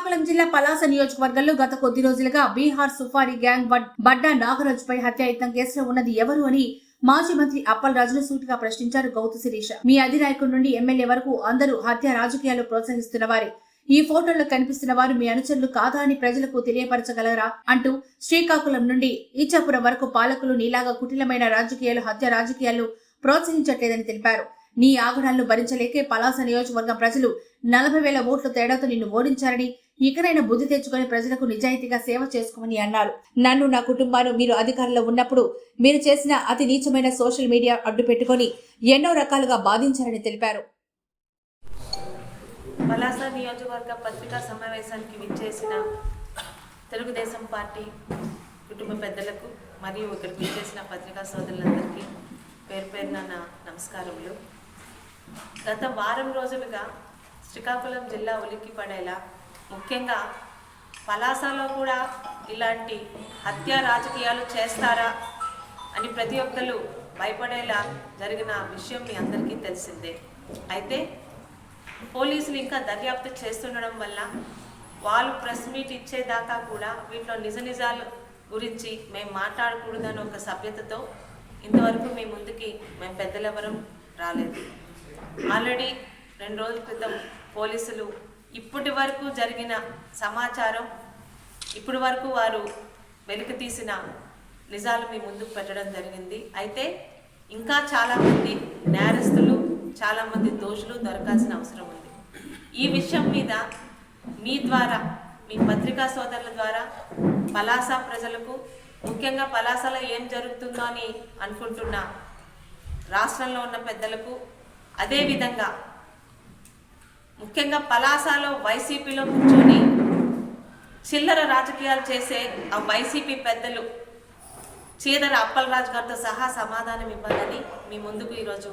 శ్రీకాకుళం జిల్లా పలాస నియోజకవర్గంలో గత కొద్ది రోజులుగా బీహార్ సుఫారీ గ్యాంగ్ బడ్- నాగరాజు పై హత్యాయత్నం కేసులో ఉన్నది ఎవరు అని మాజీ మంత్రి అప్పల్ రాజును సూటిగా ప్రశ్నించారు గౌతు శిరీష. మీ అధినాయకుడి నుండి ఎమ్మెల్యే వరకు అందరూ హత్య రాజకీయాలు ప్రోత్సహిస్తున్న వారే. ఈ ఫోటోల్లో కనిపిస్తున్న వారు మీ అనుచరులు కాదా అని ప్రజలకు తెలియపరచగలరా? అంటూ శ్రీకాకుళం నుండి ఈచాపురం వరకు పాలకులు నీలాగా కుటిలమైన రాజకీయాలు హత్య రాజకీయాలు ప్రోత్సహించట్లేదని తెలిపారు. నీ ఆగడాలను భరించలేకే పలాస నియోజకవర్గం ప్రజలు నలభై వేల ఓట్ల తేడాతో నిన్ను ఓడించారని ఇకనైనా బుద్ధి తెచ్చుకొని ప్రజలకు నిజాయితీగా సేవ చేసుకోమని అన్నారు. నన్ను నా కుటుంబాన్ని మీరు అధికారంలో ఉన్నప్పుడు మీరు చేసిన అతి నీచమైన సోషల్ మీడియా అడ్డు పెట్టుకొని ఎన్నో రకాలుగా బాధించారని తెలిపారు. పలాస నియోజకవర్గ పత్రికా సమావేశానికి విచ్చేసిన తెలుగుదేశం పార్టీ కుటుంబ పెద్దలకు మరియు ఇక్కడికి విచ్చేసిన పత్రికా సోదరులందరికీ పేరు పేరున నా నమస్కారములు. గత వారం రోజులుగా శ్రీకాకుళం జిల్లా ఉలిక్కి పడేలా ముఖ్యంగా పలాసలో కూడా ఇలాంటి హత్య రాజకీయాలు చేస్తారా అని ప్రతి ఒక్కరు భయపడేలా జరిగిన విషయం మీ అందరికీ తెలిసిందే. అయితే పోలీసులు ఇంకా దర్యాప్తు చేస్తుండడం వల్ల వాళ్ళు ప్రెస్ మీట్ ఇచ్చేదాకా కూడా వీటిలో నిజ నిజాలు గురించి మేము మాట్లాడకూడదని ఒక సభ్యతతో ఇంతవరకు మీ ముందుకి మేము పెద్దలెవరం రాలేదు. ఆల్రెడీ రెండు రోజుల క్రితం పోలీసులు ఇప్పటి వరకు జరిగిన సమాచారం ఇప్పటి వరకు వారు వెలికి తీసిన నిజాలు మీ ముందుకు పెట్టడం జరిగింది. అయితే ఇంకా చాలామంది నేరస్తులు చాలామంది దోషులు దొరకాల్సిన అవసరం ఉంది. ఈ విషయం మీద మీ ద్వారా మీ పత్రికా సోదరుల ద్వారా పలాస ప్రజలకు ముఖ్యంగా పలాసలో ఏం జరుగుతుందో అని అనుకుంటున్న రాష్ట్రంలో ఉన్న పెద్దలకు అదేవిధంగా ముఖ్యంగా పలాసలో వైసీపీలో కూర్చొని చిల్లర రాజకీయాలు చేసే ఆ వైసీపీ పెద్దలు చీదర అప్పలరాజు గారితో సహా సమాధానం ఇవ్వాలని మీ ముందుకు ఈరోజు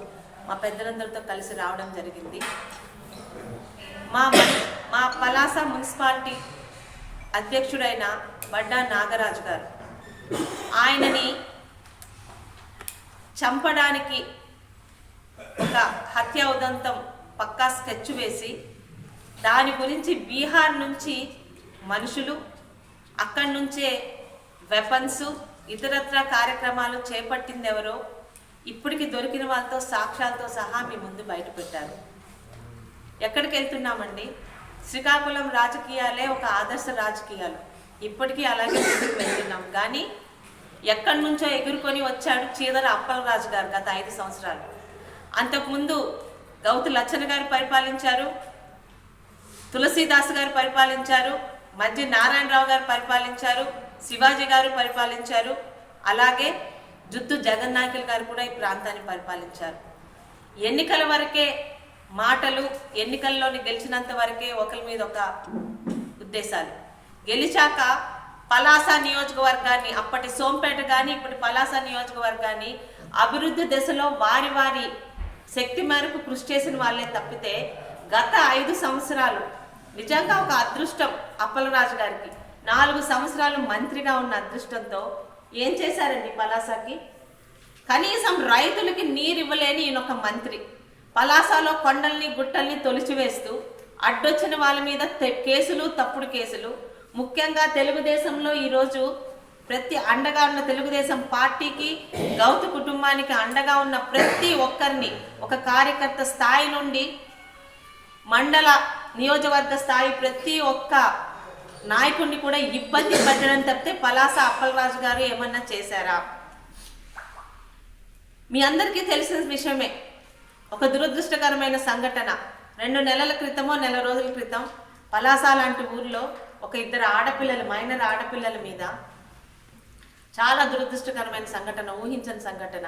మా పెద్దలందరితో కలిసి రావడం జరిగింది. మా మా పలాస మున్సిపాలిటీ అధ్యక్షుడైన బడ్డా నాగరాజు గారు. ఆయనని చంపడానికి ఒక హత్య ఉదంతం పక్కా స్కెచ్ వేసి దాని గురించి బీహార్ నుంచి మనుషులు అక్కడి నుంచే వెపన్స్ ఇతరత్ర కార్యక్రమాలు చేపట్టింది ఎవరో ఇప్పటికి దొరికిన వాళ్ళతో సాక్ష్యాలతో సహా మీ ముందు బయట పెట్టారు ఎక్కడికి వెళ్తున్నామండి శ్రీకాకుళం రాజకీయాలే ఒక ఆదర్శ రాజకీయాలు. ఇప్పటికీ అలాగే ముందుకు వెళ్తున్నాం కానీ ఎక్కడి నుంచో ఎగురుకొని వచ్చాడు చీదర అప్పలరాజు గారు గత ఐదు సంవత్సరాలు. అంతకుముందు గౌతు లచ్చన గారు పరిపాలించారు తులసీదాస్ గారు పరిపాలించారు మధ్య నారాయణరావు గారు పరిపాలించారు శివాజీ గారు పరిపాలించారు. అలాగే జుత్తు జగన్నాయకులు గారు కూడా ఈ ప్రాంతాన్ని పరిపాలించారు. ఎన్నికల వరకే మాటలు ఎన్నికల్లోని గెలిచినంత వరకే ఒకరి మీద ఒక ఉద్దేశాలు. గెలిచాక పలాస నియోజకవర్గాన్ని అప్పటి సోంపేట కానీ ఇప్పటి పలాస నియోజకవర్గాన్ని అభివృద్ధి దశలో వారి వారి శక్తి మేరకు కృషి చేసిన వాళ్ళే తప్పితే గత ఐదు సంవత్సరాలు నిజంగా ఒక అదృష్టం అప్పలరాజు గారికి. నాలుగు సంవత్సరాలు మంత్రిగా ఉన్న అదృష్టంతో ఏం చేశారండి పలాసకి? కనీసం రైతులకి నీరు ఇవ్వలేని ఈయన ఒక మంత్రి. పలాసాలో కొండల్ని గుట్టల్ని తొలిచివేస్తూ అడ్డొచ్చిన వాళ్ళ మీద కేసులు తప్పుడు కేసులు. ముఖ్యంగా తెలుగుదేశంలో ఈరోజు ప్రతి అండగా ఉన్న తెలుగుదేశం పార్టీకి గౌతు కుటుంబానికి అండగా ఉన్న ప్రతి ఒక్కరిని ఒక కార్యకర్త స్థాయి నుండి మండల నియోజకవర్గ స్థాయి ప్రతి ఒక్క నాయకుడిని కూడా ఇబ్బంది పెట్టడం తప్పితే పలాస అప్పలరాజు గారు ఏమన్నా చేశారా? మీ అందరికీ తెలిసిన విషయమే. ఒక దురదృష్టకరమైన సంఘటన. రెండు నెలల క్రితమో నెల రోజుల క్రితం పలాస లాంటి ఊర్లో ఒక ఇద్దరు ఆడపిల్లలు మైనర్ ఆడపిల్లల మీద చాలా దురదృష్టకరమైన సంఘటన ఊహించని సంఘటన.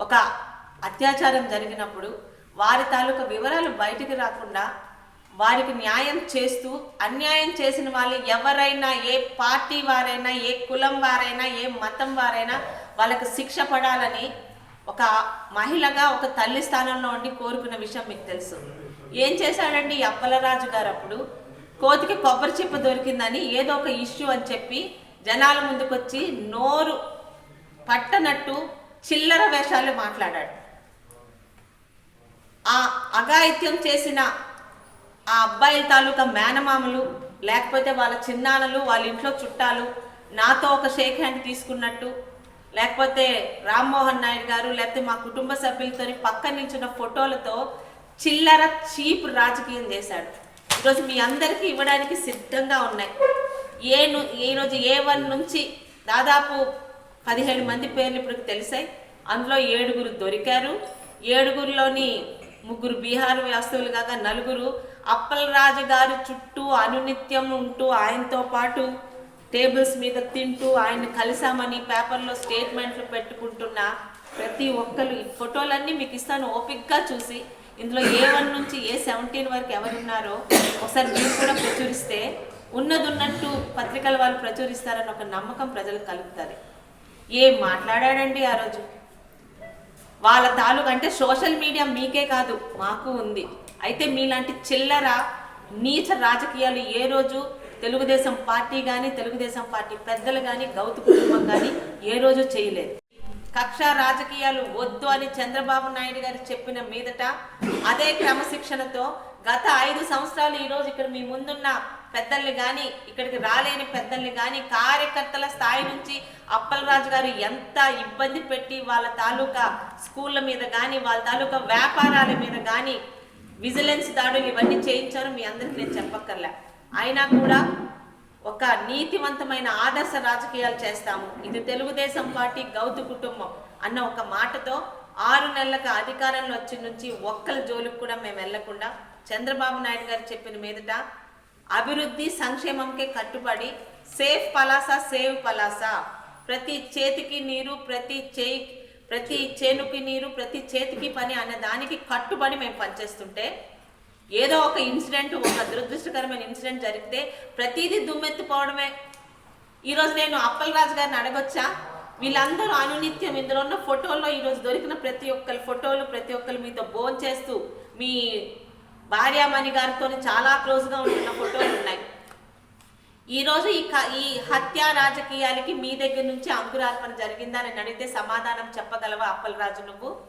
ఒక అత్యాచారం జరిగినప్పుడు వారి తాలూకా వివరాలు బయటికి రాకుండా వారికి న్యాయం చేస్తూ అన్యాయం చేసిన వాళ్ళు ఎవరైనా ఏ పార్టీ వారైనా ఏ కులం వారైనా ఏ మతం వారైనా వాళ్ళకు శిక్ష పడాలని ఒక మహిళగా ఒక తల్లి స్థానంలో ఉండి కోరుకున్న విషయం మీకు తెలుసు. ఏం చేశాడండి అప్పలరాజు గారు అప్పుడు? కోతికి కొబ్బరి చిప్ప దొరికిందని ఏదో ఒక ఇష్యూ అని చెప్పి జనాల ముందుకొచ్చి నోరు పట్టనట్టు చిల్లర వేషాలు మాట్లాడాడు. ఆ అఘాయిత్యం చేసిన ఆ అబ్బాయిల తాలూకా మేనమామలు లేకపోతే వాళ్ళ చిన్నాన్నలు వాళ్ళ ఇంట్లో చుట్టాలు నాతో ఒక షేక్ హ్యాండ్ తీసుకున్నట్టు లేకపోతే రామ్మోహన్ నాయుడు గారు లేకపోతే మా కుటుంబ సభ్యులతో పక్కన నిల్చున్న ఫోటోలతో చిల్లర చీప్ రాజకీయం చేశాడు. ఈరోజు మీ అందరికీ ఇవ్వడానికి సిద్ధంగా ఉన్నాయి. ఏ ఈరోజు ఏ వన్ నుంచి దాదాపు పదిహేడు మంది పేర్లు ఇప్పుడు తెలిసాయి. అందులో ఏడుగురు దొరికారు. ఏడుగురిలోని ముగ్గురు బీహార్ వ్యాస్తువులు కాగా నలుగురు అప్పలరాజు గారి చుట్టూ అనునిత్యం ఉంటూ ఆయనతో పాటు టేబుల్స్ మీద తింటూ ఆయన కలిసామని పేపర్లో స్టేట్మెంట్లు పెట్టుకుంటున్న ప్రతి ఒక్కరు ఈ ఫోటోలన్నీ మీకు ఇస్తాను ఓపిక్గా చూసి. ఇందులో ఏ వన్ నుంచి ఏ సెవెంటీన్ వరకు ఎవరున్నారో ఒకసారి మీరు కూడా ప్రచురిస్తే ఉన్నదున్నట్టు పత్రికల వాళ్ళు ప్రచురిస్తారని ఒక నమ్మకం ప్రజలకు కలుగుతుంది ఏం మాట్లాడాడండి ఆ రోజు? వాళ్ళ తాలూకు అంటే సోషల్ మీడియా మీకే కాదు మాకు ఉంది. అయితే మీలాంటి చిల్లర నీచ రాజకీయాలు ఏ రోజు తెలుగుదేశం పార్టీ కానీ తెలుగుదేశం పార్టీ పెద్దలు కానీ గౌతు కుటుంబం కానీ ఏ రోజు చేయలేదు. కక్ష రాజకీయాలు వద్దు అని చంద్రబాబు నాయుడు గారు చెప్పిన మీదట అదే క్రమశిక్షణతో గత ఐదు సంవత్సరాలు ఈ రోజు ఇక్కడ మీ ముందున్న పెద్దల్ని కానీ ఇక్కడికి రాలేని పెద్దల్ని కానీ కార్యకర్తల స్థాయి నుంచి అప్పలరాజు గారు ఎంత ఇబ్బంది పెట్టి వాళ్ళ తాలూకా స్కూళ్ళ మీద కానీ వాళ్ళ తాలూకా వ్యాపారాల మీద కానీ విజిలెన్స్ దాడులు ఇవన్నీ చేయించారు మీ అందరికి నేను చెప్పక్కర్లే. అయినా కూడా ఒక నీతివంతమైన ఆదర్శ రాజకీయాలు చేస్తాము. ఇది తెలుగుదేశం పార్టీ గౌతు కుటుంబం అన్న ఒక మాటతో ఆరు నెలలకు అధికారంలో వచ్చి నుంచి ఒక్కల జోలికి కూడా మేము వెళ్ళకుండా చంద్రబాబు నాయుడు గారు చెప్పిన మీదట అభివృద్ధి సంక్షేమంకే కట్టుబడి సేఫ్ పలాస సేవ్ పలాస. ప్రతి చేతికి నీరు ప్రతి చేయి ప్రతి చేనుకి నీరు ప్రతి చేతికి పని అనే దానికి కట్టుబడి మేము పనిచేస్తుంటే ఏదో ఒక ఇన్సిడెంట్ ఒక దురదృష్టకరమైన ఇన్సిడెంట్ జరిగితే ప్రతిదీ దుమ్మెత్తిపోవడమే. ఈరోజు నేను అప్పలరాజు గారిని అడగొచ్చా? వీళ్ళందరూ అనునిత్యం ఇందులో ఉన్న ఫోటోల్లో ఈరోజు దొరికిన ప్రతి ఒక్కరి ఫోటోలు ప్రతి ఒక్కరు మీతో భోజనం చేస్తూ మీ భార్యామణి గారితో చాలా క్లోజ్గా ఉంటున్న ఫోటోలు ఉన్నాయి. ఈరోజు ఈ క- ఈ హత్య రాజకీయాలకి మీ దగ్గర నుంచి అంకురార్పణ జరిగిందని అడిగితే సమాధానం చెప్పగలవా అప్పలరాజు నువ్వు?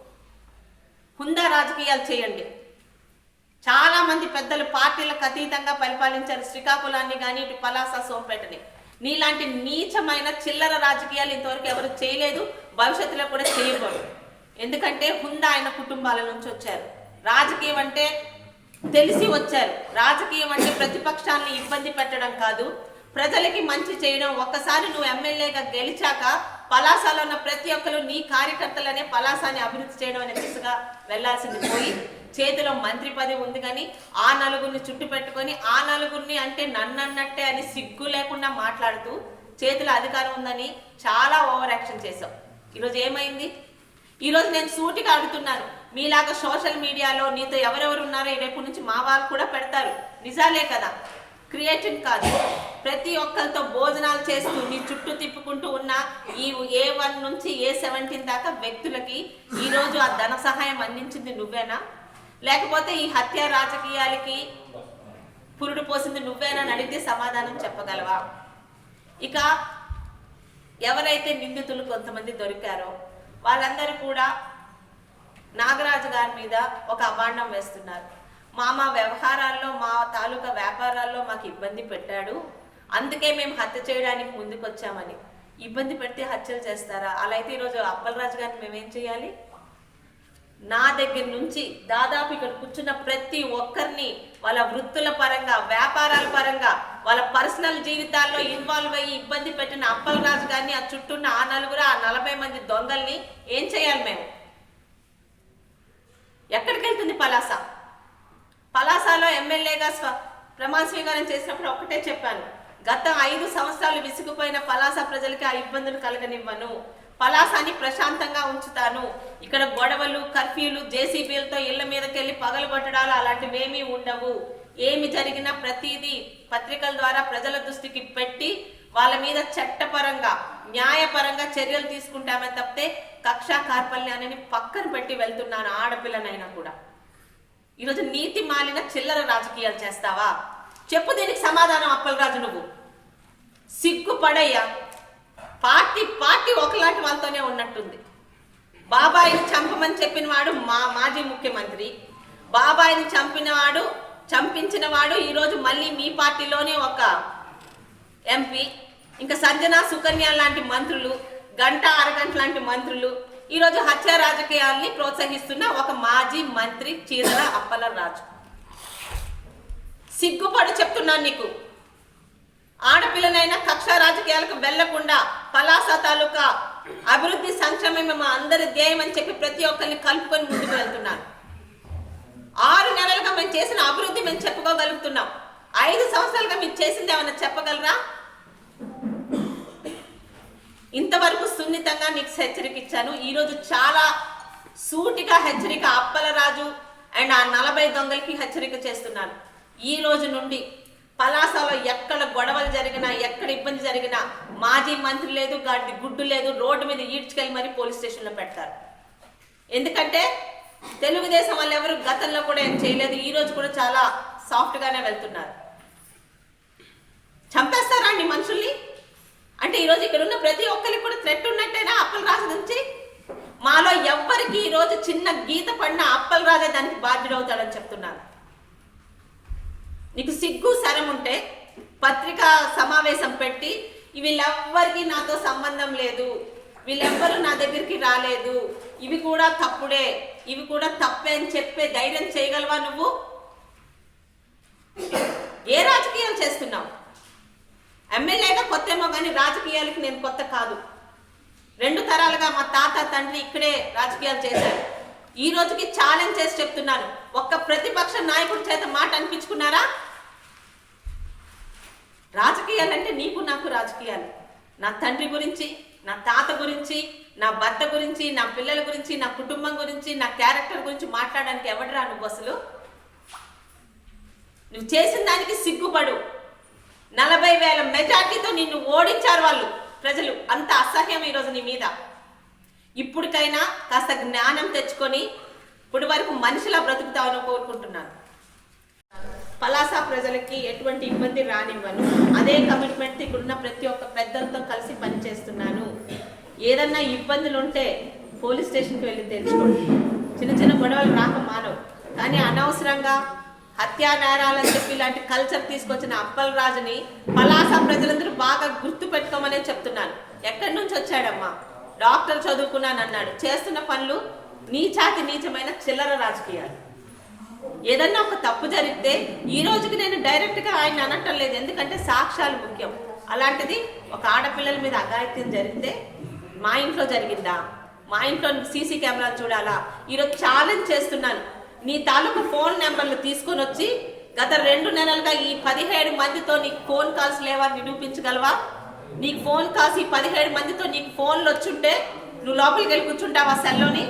హుందా రాజకీయాలు చేయండి. చాలా మంది పెద్దలు పార్టీలకు అతీతంగా పరిపాలించారు శ్రీకాకుళాన్ని కానీ ఇటు పలాస సోంపేటని. నీలాంటి నీచమైన చిల్లర రాజకీయాలు ఇంతవరకు ఎవరు చేయలేదు భవిష్యత్తులో కూడా చేయకూడదు. ఎందుకంటే హుందా ఆయన కుటుంబాల నుంచి వచ్చారు. రాజకీయం అంటే తెలిసి వచ్చారు. రాజకీయం అంటే ప్రతిపక్షాన్ని ఇబ్బంది పెట్టడం కాదు. ప్రజలకి మంచి చేయడం ఒక్కసారి నువ్వు ఎమ్మెల్యేగా గెలిచాక పలాసాలో ఉన్న ప్రతి ఒక్కరు నీ కార్యకర్తలనే పలాసాన్ని అభివృద్ధి చేయడం అనే దిశగా వెళ్ళాల్సింది పోయి చేతిలో మంత్రి పదవి ఉంది కానీ ఆ నలుగురిని చుట్టు పెట్టుకొని ఆ నలుగురిని అంటే నన్నన్నట్టే అని సిగ్గు లేకుండా మాట్లాడుతూ చేతిలో అధికారం ఉందని చాలా ఓవర్ యాక్షన్ చేశావు. ఈరోజు ఏమైంది? ఈరోజు నేను సూటిగా అడుగుతున్నాను మీలాగా సోషల్ మీడియాలో నీతో ఎవరెవరు ఉన్నారో ఈ రేపు నుంచి మా వాళ్ళు కూడా పెడతారు. నిజాలే కదా? క్రియేటివ్ కాదు. ప్రతి ఒక్కరితో భోజనాలు చేస్తూ నీ చుట్టూ తిప్పుకుంటూ ఉన్న ఈ ఏ వన్ నుంచి ఏ సెవెంటీన్ దాకా వ్యక్తులకి ఈరోజు ఆ ధన సహాయం అందించింది నువ్వేనా? లేకపోతే ఈ హత్య రాజకీయాలకి పురుడు పోసింది నువ్వేనా అని అడిగితే సమాధానం చెప్పగలవా? ఇక ఎవరైతే నిందితులు కొంతమంది దొరికారో వాళ్ళందరూ కూడా నాగరాజు గారి మీద ఒక అభాండం వేస్తున్నారు. మా మా వ్యవహారాల్లో మా తాలూకా వ్యాపారాల్లో మాకు ఇబ్బంది పెట్టాడు. అందుకే మేము హత్య చేయడానికి ముందుకొచ్చామని. ఇబ్బంది పెడితే హత్యలు చేస్తారా? అలా అయితే ఈరోజు అప్పలరాజు గారిని మేమేం చేయాలి? నా దగ్గర నుంచి దాదాపు ఇక్కడ కూర్చున్న ప్రతి ఒక్కరిని వాళ్ళ వృత్తుల పరంగా వ్యాపారాల పరంగా వాళ్ళ పర్సనల్ జీవితాల్లో ఇన్వాల్వ్ అయ్యి ఇబ్బంది పెట్టిన అప్పలరాజు గారిని ఆ చుట్టూన్న ఆ నలుగురు ఆ నలభై మంది దొంగల్ని ఏం చేయాలి మేము? ఎక్కడికి వెళ్తుంది పలాస? పలాసలో ఎమ్మెల్యేగా స్వ ప్రమాణ స్వీకారం చేసినప్పుడు ఒక్కటే చెప్పాను. గత ఐదు సంవత్సరాలు విసిగిపోయిన పలాస ప్రజలకి ఆ ఇబ్బందులు కలగనివ్వను. పలాసాని ప్రశాంతంగా ఉంచుతాను. ఇక్కడ గొడవలు కర్ఫ్యూలు జేసీబీలతో ఇళ్ళ మీదకెళ్ళి పగలు కొట్టడాలు అలాంటివేమీ ఉండవు. ఏమి జరిగినా ప్రతిదీ పత్రికల ద్వారా ప్రజల దృష్టికి పెట్టి వాళ్ళ మీద చట్టపరంగా న్యాయపరంగా చర్యలు తీసుకుంటామని తప్పితే కక్షా కార్పల్యాన్ని పక్కన పెట్టి వెళ్తున్నాను ఆడపిల్లనైనా కూడా. ఈరోజు నీతి మాలిన చిల్లర రాజకీయాలు చేస్తావా? చెప్పు దీనికి సమాధానం అప్పలరాజు నువ్వు. సిగ్గుపడయ్యా. పార్టీ పార్టీ ఒకలాంటి వాళ్ళతోనే ఉన్నట్టుంది. బాబాయిని చంపమని చెప్పిన వాడు మా మాజీ ముఖ్యమంత్రి. బాబాయిని చంపినవాడు చంపించిన వాడు ఈరోజు మళ్ళీ మీ పార్టీలోనే ఒక ఎంపీ ఇంకా సంజన సుకన్య లాంటి మంత్రులు గంట అరగంట లాంటి మంత్రులు ఈరోజు హత్య రాజకీయాల్ని ప్రోత్సహిస్తున్న ఒక మాజీ మంత్రి చీరల అప్పల రాజు. సిగ్గుపడు చెప్తున్నాను నీకు. ఆడపిల్లనైనా కక్ష రాజకీయాలకు వెళ్ళకుండా పలాస తాలూకా అభివృద్ధి సంక్షేమమే మా అందరి ధ్యేయం అని చెప్పి ప్రతి ఒక్కరిని కలుపుకొని ముందుకు వెళ్తున్నాను. ఆరు నెలలుగా మేము చేసిన అభివృద్ధి మేము చెప్పుకోగలుగుతున్నాం. ఐదు సంవత్సరాలుగా మీరు చేసింది ఏమైనా చెప్పగలరా? ఇంతవరకు సున్నితంగా నీకు హెచ్చరిక ఇచ్చాను. ఈరోజు చాలా సూటిగా హెచ్చరిక అప్పలరాజు అండ్ ఆ నలభై దొంగలకి హెచ్చరిక చేస్తున్నాను. ఈ రోజు నుండి పలాసలో ఎక్కడ గొడవలు జరిగినా ఎక్కడ ఇబ్బంది జరిగినా మాజీ మంత్రి లేదు గాడి గుడ్డు లేదు రోడ్డు మీద ఈడ్చుకెళ్ళి మరి పోలీస్ స్టేషన్లో పెడతారు. ఎందుకంటే తెలుగుదేశం వాళ్ళు ఎవరు గతంలో కూడా ఏం చేయలేదు ఈ రోజు కూడా చాలా సాఫ్ట్ గానే వెళ్తున్నారు. చంపేస్తారా అండి మనుషుల్ని? అంటే ఈరోజు ఇక్కడ ఉన్న ప్రతి ఒక్కరికి కూడా థ్రెట్ ఉన్నట్టేనా అప్పల రాజు నుంచి? మాలో ఎవ్వరికి ఈ రోజు చిన్న గీత పడిన అప్పల రాజే దానికి బాధ్యుడవుతాడని చెప్తున్నాను నీకు సిగ్గు శరం ఉంటే పత్రికా సమావేశం పెట్టి వీళ్ళెవ్వరికి నాతో సంబంధం లేదు. వీళ్ళెవ్వరూ నా దగ్గరికి రాలేదు. ఇవి కూడా తప్పుడే. ఇవి కూడా తప్పే అని చెప్పే ధైర్యం చేయగలవా నువ్వు? ఏ రాజకీయాలు చేస్తున్నావు? ఎమ్మెల్యేగా కొత్తేమో కానీ రాజకీయాలకి నేను కొత్త కాదు. రెండు తరాలుగా మా తాత తండ్రి ఇక్కడే రాజకీయాలు చేశారు. ఈ రోజుకి ఛాలెంజ్ చేసి చెప్తున్నాను. ఒక్క ప్రతిపక్ష నాయకుడి చేత మాట అనిపించుకున్నారా? రాజకీయాలంటే నీకు నాకు రాజకీయాలు. నా తండ్రి గురించి నా తాత గురించి నా భర్త గురించి నా పిల్లల గురించి నా కుటుంబం గురించి నా క్యారెక్టర్ గురించి మాట్లాడడానికి ఎవడరా నువ్వు అసలు? నువ్వు చేసిన దానికి సిగ్గుపడు. నలభై వేల మెజార్టీతో నిన్ను ఓడించారు వాళ్ళు ప్రజలు. అంత అసహ్యం ఈరోజు నీ మీద. ఇప్పటికైనా కాస్త జ్ఞానం తెచ్చుకొని ఇప్పటి వరకు మనిషిలా బ్రతుకుతావని కోరుకుంటున్నాను. పలాస ప్రజలకి ఎటువంటి ఇబ్బంది రానివ్వను. అదే కమిట్మెంట్ ఇక్కడున్న ప్రతి ఒక్క పెద్దలతో కలిసి పనిచేస్తున్నాను. ఏదన్నా ఇబ్బందులు ఉంటే పోలీస్ స్టేషన్కి వెళ్ళి తెలుసుకోండి. చిన్న చిన్న గొడవలు రాక మానవు. కానీ అనవసరంగా హత్యా నేరాలని చెప్పి ఇలాంటి కల్చర్ తీసుకొచ్చిన అప్పల్ రాజుని పలాస ప్రజలందరూ బాగా గుర్తు పెట్టుకోమనే చెప్తున్నాను. ఎక్కడి నుంచి వచ్చాడమ్మా? డాక్టర్ చదువుకున్నాను అన్నాడు చేస్తున్న పనులు నీచాతి నీచమైన చిల్లర రాజకీయాలు. ఏదన్నా ఒక తప్పు జరిగితే ఈ రోజుకి నేను డైరెక్ట్గా ఆయన అనటం లేదు. ఎందుకంటే సాక్ష్యాలు ముఖ్యం. అలాంటిది ఒక ఆడపిల్లల మీద అఘాయిత్యం జరిగితే మా ఇంట్లో జరిగిందా? మా ఇంట్లో సీసీ కెమెరాలు చూడాలా? ఈరోజు ఛాలెంజ్ చేస్తున్నాను. నీ తాలూకు ఫోన్ నెంబర్లు తీసుకొని వచ్చి గత రెండు నెలలుగా ఈ పదిహేడు మందితో నీకు ఫోన్ కాల్స్ లేవా నిరూపించగలవా? నీకు ఫోన్ కాల్స్ ఈ పదిహేడు మందితో నీకు ఫోన్లు వచ్చుంటే నువ్వు లోపలికి వెళ్ళి కూర్చుంటావా సెల్లోని?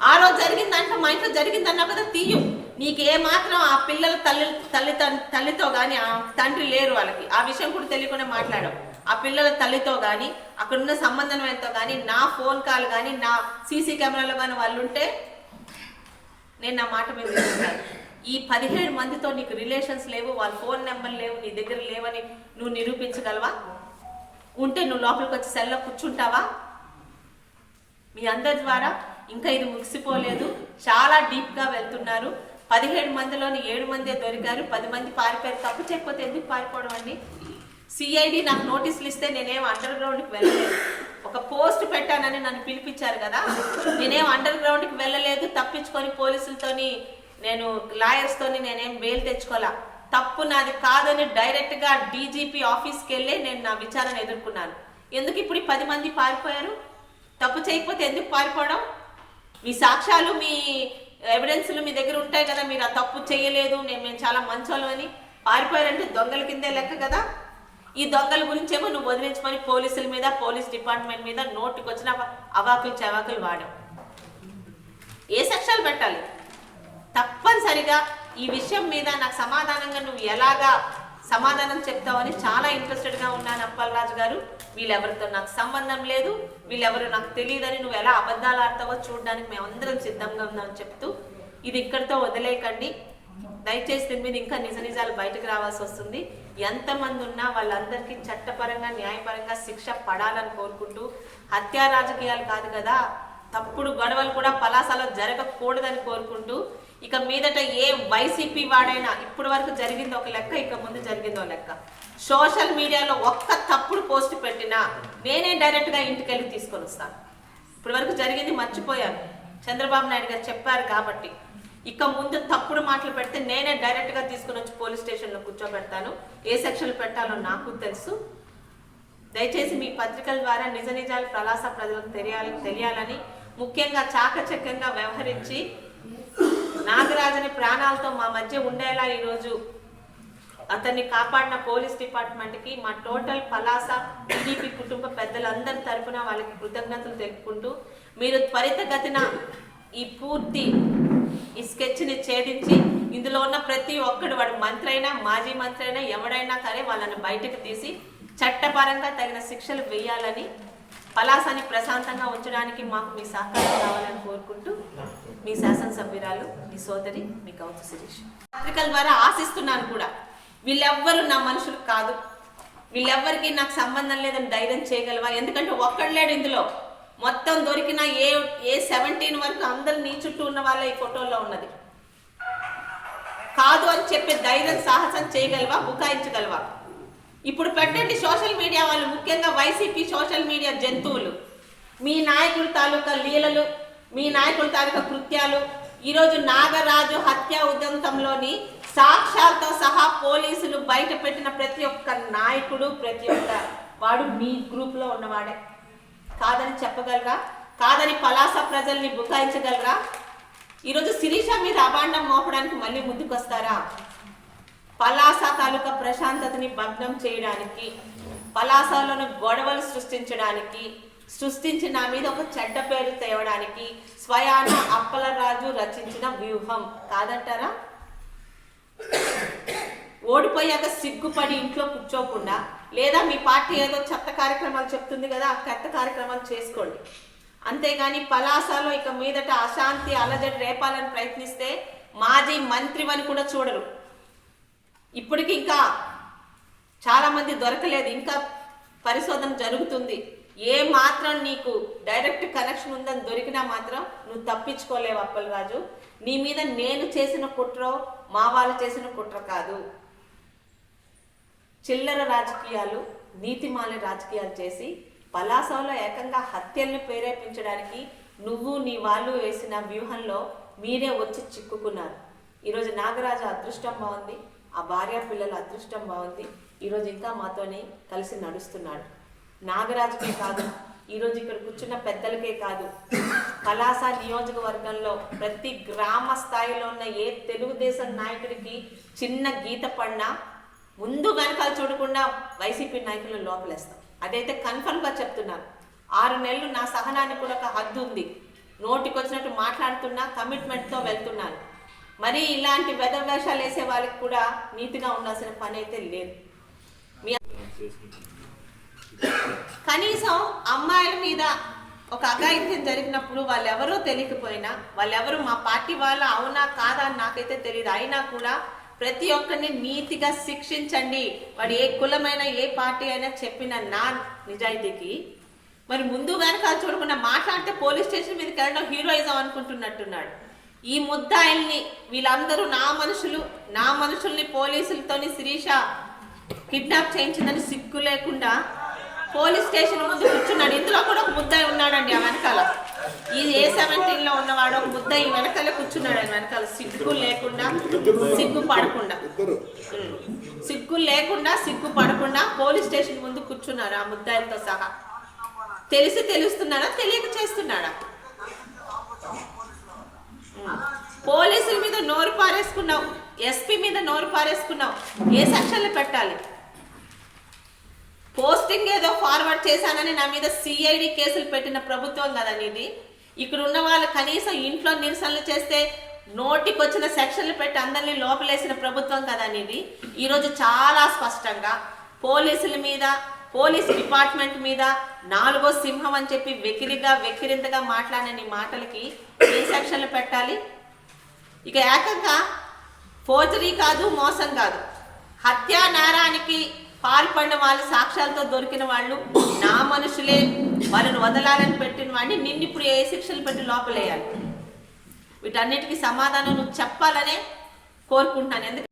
ఆ రోజు జరిగింది అంటే మా ఇంట్లో జరిగింది అన్నావు కదా తీయు. నీకు ఏ మాత్రం ఆ పిల్లల తల్లి తల్లి తల్లితో కానీ ఆ తండ్రి లేరు వాళ్ళకి. ఆ విషయం కూడా తెలియకుండా మాట్లాడడం ఆ పిల్లల తల్లితో కానీ అక్కడున్న సంబంధం ఎంతో కానీ నా ఫోన్ కాల్ కానీ నా సీసీ కెమెరాలో కానీ వాళ్ళు ఉంటే నేను నా మాట మీద ఈ పదిహేడు మందితో నీకు రిలేషన్స్ లేవు వాళ్ళ ఫోన్ నెంబర్ లేవు నీ దగ్గర లేవని నువ్వు నిరూపించగలవా? ఉంటే నువ్వు లోపలికి వచ్చి సెల్లో కూర్చుంటావా? మీ అందరి ద్వారా ఇంకా ఇది ముగిసిపోలేదు. చాలా డీప్గా వెళ్తున్నారు. పదిహేడు మందిలోని ఏడు మందే దొరికారు. పది మంది పారిపోయారు. తప్పు చేయకపోతే ఎందుకు పారిపోవడం అండి? సిఐడి నాకు నోటీసులు ఇస్తే నేనేం అండర్ గ్రౌండ్కి వెళ్ళలేదు. ఒక పోస్ట్ పెట్టానని నన్ను పిలిపించారు కదా. నేనేం అండర్ గ్రౌండ్కి వెళ్ళలేదు. తప్పించుకొని పోలీసులతోని నేను లాయర్స్ తోని నేనేం బెయిల్ తెచ్చుకోలే. తప్పు నాది కాదని డైరెక్ట్గా డీజీపీ ఆఫీస్కి వెళ్ళి నేను నా విచారణ ఎదుర్కొన్నాను. ఎందుకు ఇప్పుడు పది మంది పారిపోయారు? తప్పు చేయకపోతే ఎందుకు పారిపోవడం? మీ సాక్ష్యాలు మీ ఎవిడెన్స్లు మీ దగ్గర ఉంటాయి కదా మీరు ఆ తప్పు చేయలేదు నేను మేము చాలా మంచోళ్ళం అని పారిపోయారంటే దొంగల కిందే లెక్క కదా. ఈ దొంగల గురించేమో నువ్వు వదిలించమని పోలీసుల మీద పోలీస్ డిపార్ట్మెంట్ మీద నోటుకు వచ్చిన అవాకులు చవాకులు వాడావు. ఏ సెక్షన్లు పెట్టాలి? తప్పనిసరిగా ఈ విషయం మీద నాకు సమాధానంగా నువ్వు ఎలాగా సమాధానం చెప్తావని చాలా ఇంట్రెస్టెడ్గా ఉన్నాను ఉన్నాను అప్పలరాజు గారు వీళ్ళెవరితో నాకు సంబంధం లేదు వీళ్ళెవరు నాకు తెలియదని నువ్వు ఎలా అబద్ధాలు ఆడతావో చూడడానికి మేమందరం సిద్ధంగా ఉందామని చెప్తూ ఇది ఇక్కడితో వదిలేయకండి. దయచేసి దీని మీద ఇంకా నిజ నిజాలు బయటకు రావాల్సి వస్తుంది. ఎంతమంది ఉన్నా వాళ్ళందరికీ చట్టపరంగా న్యాయపరంగా శిక్ష పడాలని కోరుకుంటూ హత్యా రాజకీయాలు కాదు కదా తప్పుడు గొడవలు కూడా పలాసలో జరగకూడదని కోరుకుంటూ ఇక మీదట ఏ వైసీపీ వాడైనా ఇప్పటి వరకు జరిగింది ఒక లెక్క ఇక ముందు జరిగిందో లెక్క. సోషల్ మీడియాలో ఒక్క తప్పుడు పోస్ట్ పెట్టినా నేనే డైరెక్ట్గా ఇంటికి వెళ్ళి తీసుకొని వస్తాను. ఇప్పటి వరకు జరిగింది మర్చిపోయాను. చంద్రబాబు నాయుడు గారు చెప్పారు కాబట్టి. ఇక ముందు తప్పుడు మాటలు పెడితే నేనే డైరెక్ట్గా తీసుకుని వచ్చి పోలీస్ స్టేషన్లో కూర్చోబెడతాను. ఏ సెక్షన్లు పెట్టాలో నాకు తెలుసు. దయచేసి మీ పత్రికల ద్వారా నిజ నిజాలు ప్రలాస ప్రజలకు తెలియాలి తెలియాలని ముఖ్యంగా చాకచక్యంగా వ్యవహరించి నాగరాజుని ప్రాణాలతో మా మధ్య ఉండేలా ఈరోజు అతన్ని కాపాడిన పోలీస్ డిపార్ట్మెంట్కి మా టోటల్ పలాస టీడీపీ కుటుంబ పెద్దలందరి తరపున వాళ్ళకి కృతజ్ఞతలు తెలుపుకుంటూ మీరు త్వరితగతిన ఈ పూర్తి ఈ స్కెచ్ని ఛేదించి ఇందులో ఉన్న ప్రతి ఒక్కడు వాడు మంత్రి అయినా మాజీ మంత్రి అయినా ఎవడైనా సరే వాళ్ళని బయటకు తీసి చట్టపరంగా తగిన శిక్షలు వేయాలని పలాసాని ప్రశాంతంగా ఉంచడానికి మాకు మీ సహకారం కావాలని కోరుకుంటూ మీ శాసనసభ్యురాలు మీ సోదరి మీ గౌతు శిరీష్. పత్రికల ద్వారా ఆశిస్తున్నాను కూడా. వీళ్ళెవ్వరు నా మనుషులు కాదు. వీళ్ళెవ్వరికి నాకు సంబంధం లేదని ధైర్యం చేయగలవా? ఎందుకంటే ఒక్కడు లేడు ఇందులో. మొత్తం దొరికిన ఏ ఏ సెవెంటీన్ వరకు అందరు నీ చుట్టూ ఉన్న వాళ్ళ ఈ ఫోటోలో ఉన్నది. కాదు అని చెప్పే ధైర్యం సాహసం చేయగలవా? బుకాయించగలవా? ఇప్పుడు పెట్టండి సోషల్ మీడియా వాళ్ళు ముఖ్యంగా వైసీపీ సోషల్ మీడియా జంతువులు. మీ నాయకుల తాలూకా లీలలు మీ నాయకుల తాలూకా కృత్యాలు. ఈరోజు నాగరాజు హత్య ఉదంతంలోని సాక్ష్యాలతో సహా పోలీసులు బయట పెట్టిన ప్రతి ఒక్క నాయకుడు ప్రతి ఒక్క వాడు మీ గ్రూప్లో ఉన్నవాడే. కాదని చెప్పగలరా? కాదని పలాస ప్రజల్ని బుకాయించగలరా? ఈరోజు శిరీష మీద అభాండం మోపడానికి మళ్ళీ ముందుకొస్తారా? పలాస తాలూకా ప్రశాంతతని భగ్నం చేయడానికి పలాసలోని గొడవలు సృష్టించడానికి సృష్టించి నా మీద ఒక చెడ్డ పేరు తేవడానికి స్వయాన అప్పలరాజు రచించిన వ్యూహం. కాదంటారా? ఓడిపోయాక సిగ్గుపడి ఇంట్లో కూర్చోకుండా లేదా మీ పార్టీ ఏదో చెత్త కార్యక్రమాలు చెప్తుంది కదా ఆ చెత్త కార్యక్రమాలు చేసుకోండి. అంతేగాని పలాసలో ఇక మీదట అశాంతి అలజడి రేపాలని ప్రయత్నిస్తే మాజీ మంత్రివని కూడా చూడరు. ఇప్పటికి ఇంకా చాలా మంది దొరకలేదు. ఇంకా పరిశోధన జరుగుతుంది. ఏ మాత్రం నీకు డైరెక్ట్ కనెక్షన్ ఉందని దొరికినా మాత్రం నువ్వు తప్పించుకోలేవు అప్పలరాజు. నీ మీద నేను చేసిన కుట్రో మా వాళ్ళు చేసిన కుట్ర కాదు. చిల్లర రాజకీయాలు నీతిమాల రాజకీయాలు చేసి పలాసలో ఏకంగా హత్యల్ని ప్రేరేపించడానికి నువ్వు నీ వాళ్ళు వేసిన వ్యూహంలో మీరే వచ్చి చిక్కుకున్నారు. ఈరోజు నాగరాజు అదృష్టం బాగుంది ఆ భార్య పిల్లల అదృష్టం బాగుంది ఈరోజు ఇంకా మాతోనే కలిసి నడుస్తున్నాడు. నాగరాజుకే కాదు ఈరోజు ఇక్కడ కూర్చున్న పెద్దలకే కాదు. పలాస నియోజకవర్గంలో ప్రతి గ్రామ స్థాయిలో ఉన్న ఏ తెలుగుదేశం నాయకుడికి చిన్న గీత పడినా ముందు వెనకాల చూడకుండా వైసీపీ నాయకులు లోపలేస్తాం. అదైతే కన్ఫర్మ్గా చెప్తున్నాను. ఆరు నెలలు నా సహనానికి కూడా ఒక హద్దు ఉంది. నోటికి వచ్చినట్టు మాట్లాడుతున్నా కమిట్మెంట్తో వెళ్తున్నాను. మరి ఇలాంటి వేషాలు వేసే వాళ్ళకి కూడా నీతిగా ఉండాల్సిన పని అయితే లేదు. మీ కనీసం అమ్మాయిల మీద ఒక అఘాయిత్యం జరిగినప్పుడు వాళ్ళు ఎవరో తెలియకపోయినా వాళ్ళెవరు మా పార్టీ వాళ్ళ అవునా కాదా అని నాకైతే తెలియదు. అయినా కూడా ప్రతి ఒక్కరిని నీతిగా శిక్షించండి. వాడు ఏ కులమైన ఏ పార్టీ అయినా చెప్పిన నా నిజాయితీకి. మరి ముందు వెనకాల చూడకుండా మాట్లాడితే పోలీస్ స్టేషన్ మీద వెళ్ళడం హీరోయిజం అనుకుంటున్నట్టున్నాడు. ఈ ముద్దాయిల్ని వీళ్ళందరూ నా మనుషులు నా మనుషుల్ని పోలీసులతోని శిరీష కిడ్నాప్ చేయించిందని సిగ్గు లేకుండా పోలీస్ స్టేషన్ ముందు కూర్చున్నాడు. ఇందులో కూడా ఒక ముద్దాయి ఉన్నాడండి ఆ వెనకాల. ఈ ఏ సెవెంటీన్లో ఉన్నవాడు ఒక ముద్దాయి ఈ వెనకాల కూర్చున్నాడు ఆయన వెనకాల. సిగ్గు లేకుండా సిగ్గు పడకుండా. సిగ్గు లేకుండా సిగ్గు పడకుండా పోలీస్ స్టేషన్ ముందు కూర్చున్నారు ఆ ముద్దాయిలతో సహా. తెలిసి తెలుస్తున్నాడా? తెలియక చేస్తున్నాడా. పోలీసుల మీద నోరు పారేసుకున్నావు. ఎస్పీ మీద నోరు పారేసుకున్నావు. ఏ సెక్షన్లు పెట్టాలి? పోస్టింగ్ ఏదో ఫార్వర్డ్ చేశానని నా మీద సిఐడి కేసులు పెట్టిన ప్రభుత్వం కదా ఇది ఇక్కడ ఉన్న వాళ్ళు కనీసం ఇంట్లో నిరసనలు చేస్తే నోటికి వచ్చిన సెక్షన్లు పెట్టి అందరినీ లోపలేసిన ప్రభుత్వం కదా ఇది ఈరోజు చాలా స్పష్టంగా పోలీసుల మీద పోలీస్ డిపార్ట్మెంట్ మీద నాలుగో సింహం అని చెప్పి వెకిరిగా వెకిరింతగా మాట్లాడిన మాటలకి ఏ సెక్షన్లు పెట్టాలి? ఇక ఏకంగా ఫోర్జరీ కాదు మోసం కాదు. హత్యా నేరానికి పాల్పడిన వాళ్ళు సాక్ష్యాలతో దొరికిన వాళ్ళు నా మనుషులే వాళ్ళని వదలాలని పెట్టిన వాడిని నిన్ను ఇప్పుడు ఏ శిక్షలు పెట్టి లోపలేయాలి? వీటన్నిటికీ సమాధానం నువ్వు చెప్పాలనే కోరుకుంటున్నాను. ఎందుకంటే